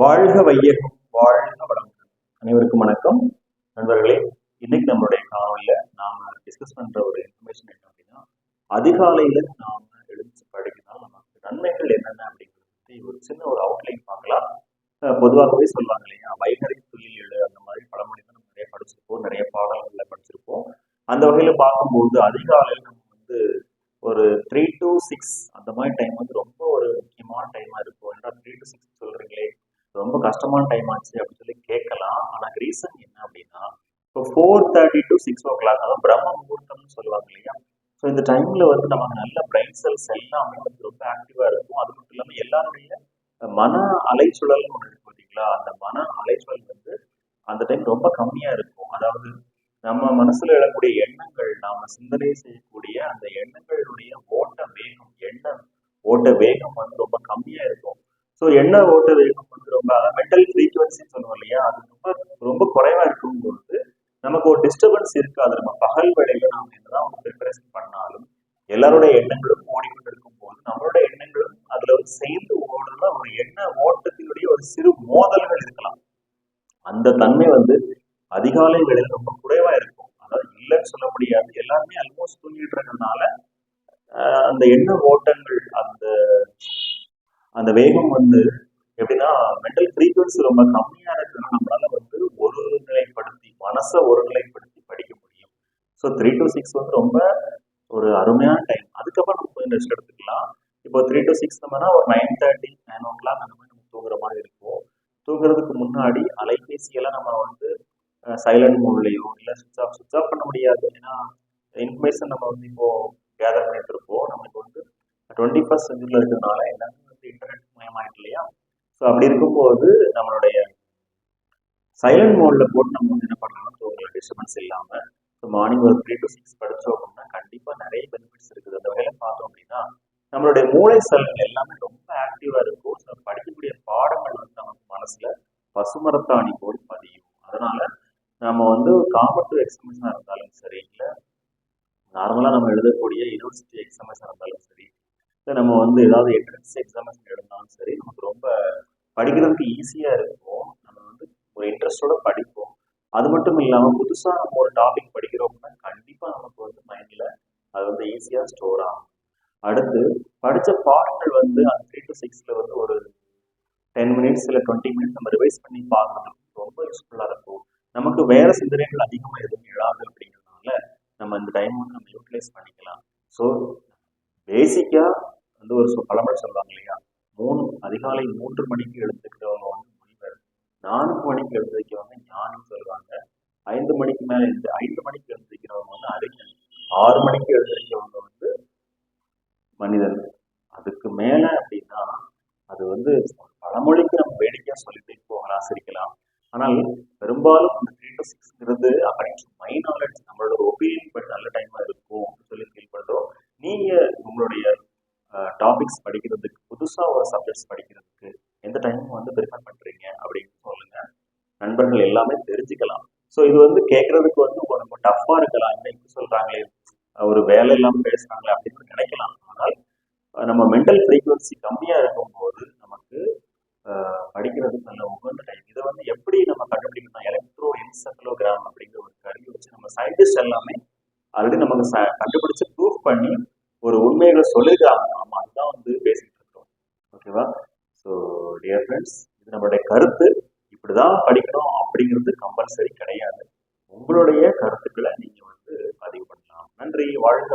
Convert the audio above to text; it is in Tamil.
வாழ்க வையகம் வாழ்க வளங்கள் அனைவருக்கும் வணக்கம். நண்பர்களே இன்னைக்கு நம்மளுடைய காணொலியில நாம டிஸ்கஸ் பண்ற ஒரு இன்ஃபர்மேஷன் என்ன அப்படின்னா அதிகாலையில நாம எழுந்து படிக்கிறதால நமக்கு நன்மைகள் என்னென்ன அப்படிங்கிறது ஒரு சின்ன ஒரு அவுட்லைன் பார்க்கலாம். பொதுவாகவே சொல்லுவாங்க இல்லையா வைகரை துயில் எழு அந்த மாதிரி பழமொழி தான் நம்ம நிறைய படிச்சிருப்போம் நிறைய பாடல்கள்ல படிச்சிருப்போம். அந்த வகையில பார்க்கும்போது அதிகாலையில் நம்ம வந்து ஒரு த்ரீ டு சிக்ஸ் அந்த மாதிரி டைம் வந்து ரொம்ப ஒரு முக்கியமான டைமா இருக்கும். ஏன்னா த்ரீ டு சிக்ஸ் சொல்றீங்களே ரொம்ப கஷ்டமான டைம் ஆச்சு அப்படின்னு சொல்லி கேட்கலாம். ஆனா ரீசன் என்ன அப்படின்னா இப்போ four thirty to six o'clock அதாவது பிரம்ம முகூர்த்தம்னு சொல்லுவாங்க இல்லையா? ஸோ இந்த டைம்ல வந்து நமக்கு நல்ல பிரைன் செல்ஸ் எல்லாமே வந்து ரொம்ப ஆக்டிவா இருக்கும். அது மட்டும் இல்லாமல் எல்லாருடைய மன அலைச்சுழல்னு ஒன்று இருக்கு பார்த்தீங்களா அந்த மன அலைச்சுழல் வந்து அந்த டைம் ரொம்ப கம்மியா இருக்கும். அதாவது நம்ம மனசுல எழக்கூடிய எண்ணங்கள் நாம சிந்தனை செய்யக்கூடிய அந்த எண்ணங்களுடைய ஓட்ட வேகம் எண்ண ஓட்ட வேகம் வந்து ரொம்ப கம்மியா இருக்கும். ஸோ எண்ண ஓட்ட வேகம்? வந்து அதாவது மென்டல் ஃப்ரீக்குவன்சின்னு சொல்லுவோம் இல்லையா? அது ரொம்ப ரொம்ப குறைவா இருக்கும்போது நமக்கு ஒரு டிஸ்டர்பன்ஸ் இருக்காது நம்ம பகல் வேலையில நாம என்னதான் ஒரு ப்ரிப்பரேஷன் பண்ணாலும் எல்லாருடைய எண்ணங்களும் ஓடிக்கொண்டு இருக்கும் போது நம்மளோட எண்ணங்களும் அதுல ஒரு சேர்ந்து ஓடுற ஒரு எண்ண ஓட்டத்தினுடைய ஒரு சிறு மோதல்கள் இருக்கலாம். அந்த தன்மை வந்து அதிகாலை வேளையில ரொம்ப குறைவா இருக்கும். அதாவது இல்லைன்னு சொல்ல முடியாது. எல்லாருமே ஆல்மோஸ்ட் தூங்கிட்டு இருக்கிறதுனால அந்த எண்ண ஓட்டங்கள் அந்த அந்த வேகம் வந்து எப்படின்னா மென்டல் ஃப்ரீக்வன்சி ரொம்ப கம்மியா இருக்கிறதுனால நம்மளால வந்து ஒரு நிலைப்படுத்தி மனசை ஒருநிலைப்படுத்தி படிக்க முடியும். ஸோ த்ரீ டு சிக்ஸ் வந்து ரொம்ப ஒரு அருமையான டைம் அதுக்கப்புறம் நம்ம கொஞ்சம் ரெஸ்ட் எடுத்துக்கலாம். இப்போ த்ரீ டு சிக்ஸ் நம்மனா ஒரு nine thirty nine o'clock அந்த மாதிரி நம்ம தூங்குற மாதிரி இருக்கும். தூங்குறதுக்கு முன்னாடி அலைபேசியெல்லாம் நம்ம வந்து சைலண்ட் மோட்லேயோ இல்லை சுவிச் ஆஃப் சுவிச் ஆஃப் பண்ண முடியாது. ஏன்னா இன்ஃபர்மேஷன் நம்ம வந்து இப்போ கேதர் பண்ணிட்டு இருப்போம் நமக்கு வந்து டுவெண்ட்டி ஃபர்ஸ்ட் செஞ்சுரியில் இருக்கிறதுனால எல்லாமே வந்து இன்டர்நெட் மயமாயிட்டு இல்லையா? ஸோ அப்படி இருக்கும்போது நம்மளுடைய சைலண்ட் மோடில் போட்டு நம்ம வந்து என்ன பண்ணலாம் தூங்கலாம் டிஸ்டர்பன்ஸ் இல்லாமல் ஸோ மார்னிங் ஒரு த்ரீ டு சிக்ஸ் படித்தோம் அப்படின்னா கண்டிப்பாக நிறைய பெனிஃபிட்ஸ் இருக்குது. அந்த வகையில் பார்த்தோம் அப்படின்னா நம்மளுடைய மூளை செல்கள் எல்லாமே ரொம்ப ஆக்டிவாக இருக்கும். ஸோ படிக்கக்கூடிய பாடங்கள் வந்து நமக்கு மனசில் பசுமரத்தாணி போல் பதியும். அதனால நம்ம வந்து காம்படிவ் எக்ஸாமினேஷனாக இருந்தாலும் சரி இல்லை நார்மலாக நம்ம எழுதக்கூடிய யூனிவர்சிட்டி எக்ஸாமினேஷனாக இருந்தாலும் சரி இல்லை நம்ம வந்து ஏதாவது என்ட்ரன்ஸ் எக்ஸாமினேஷன் எழுதினாலும் சரி நமக்கு ரொம்ப படிக்கிறதுக்கு ஈஸியாக இருக்கும். நம்ம வந்து ஒரு இன்ட்ரெஸ்டோட படிப்போம். அது மட்டும் இல்லாமல் புதுசாக நம்ம ஒரு டாபிக் படிக்கிறோம் அப்படின்னா கண்டிப்பாக நமக்கு வந்து மைண்டில் அது வந்து ஈஸியாக ஸ்டோர் ஆகும். அடுத்து படித்த பாடங்கள் வந்து அந்த த்ரீ டு சிக்ஸில் வந்து ஒரு டென் மினிட்ஸ் இல்லை டுவெண்ட்டி மினிட்ஸ் நம்ம ரிவைஸ் பண்ணி பார்க்கறதுக்கு ரொம்ப யூஸ்ஃபுல்லாக இருக்கும். நமக்கு வேறு சிந்தனைகள் அதிகமாக எதுவும் எழாது அப்படிங்கிறதுனால நம்ம இந்த டைம் வந்து நம்ம யூட்டிலைஸ் பண்ணிக்கலாம். ஸோ பேசிக்காக வந்து ஒரு சொ- பழமொழி சொல்லுவாங்க இல்லையா? மூணு அதிகாலை மூன்று மணிக்கு எழுந்துக்கிறவங்க வந்து முனிவர் நான்கு மணிக்கு எழுந்திருக்கிறவங்க ஞானின்னு சொல்லுவாங்க. ஐந்து மணிக்கு மேலே இருந்து ஐந்து மணிக்கு எழுந்திருக்கிறவங்க வந்து அறிஞன் ஆறு மணிக்கு எழுந்திருக்கிறவங்க வந்து மனிதன் அதுக்கு மேல அப்படின்னா அது வந்து பழமொழிக்கு நம்ம வேடிக்கையா சொல்லிட்டு போகலாம் சிரிக்கலாம் ஆனால் பெரும்பாலும் அந்த த்ரீ டு சிக்ஸ்ங்கிறது அப்படின்னு மை நாலேஜ் நம்மளோட ஒப்பீனியன் படி நல்ல டைமா இருக்கும் அப்படின்னு சொல்லி ஃபீல் பண்றோம் நீங்க உங்களுடைய டாபிக்ஸ் படிக்கிறதுக்கு புதுசாக ஒரு சப்ஜெக்ட்ஸ் படிக்கிறதுக்கு எந்த டைமும் வந்து ப்ரிஃபர் பண்ணுறீங்க அப்படின்னு சொல்லுங்க. நண்பர்கள் எல்லாமே தெரிஞ்சுக்கலாம். ஸோ இது வந்து கேட்கறதுக்கு வந்து ரொம்ப டஃப்பாக இருக்கலாம். இன்னைக்கு சொல்கிறாங்களே ஒரு வேலை இல்லாமல் பேசுகிறாங்களே அப்படின்னு நினைக்கலாம். ஆனால் நம்ம மென்டல் ஃப்ரீக்குவன்சி கம்மியாக இருக்கும்போது நமக்கு படிக்கிறதுக்கு நல்ல உகந்த டைம் இதை வந்து எப்படி நம்ம கண்டுபிடிக்கணும்? எலக்ட்ரோ என்செஃபலோகிராம் அப்படிங்கிற ஒரு கருவி வச்சு நம்ம சயின்டிஸ்ட் எல்லாமே ஆல்ரெடி நமக்கு ச- கண்டுபிடிச்சு ப்ரூஃப் பண்ணி ஒரு உண்மைகளை சொல்லியிருக்காங்க. வந்து பேசிட்டு இருக்கோம். ஓகேவா ஸோ டியர் ஃப்ரெண்ட்ஸ் இது நம்மளுடைய கருத்து. இப்படிதான் படிக்கணும் அப்படிங்கிறது கம்பல்சரி கிடையாது. உங்களுடைய கருத்துக்களை நீங்க வந்து பதிவு பண்ணலாம். நன்றி வாழ்க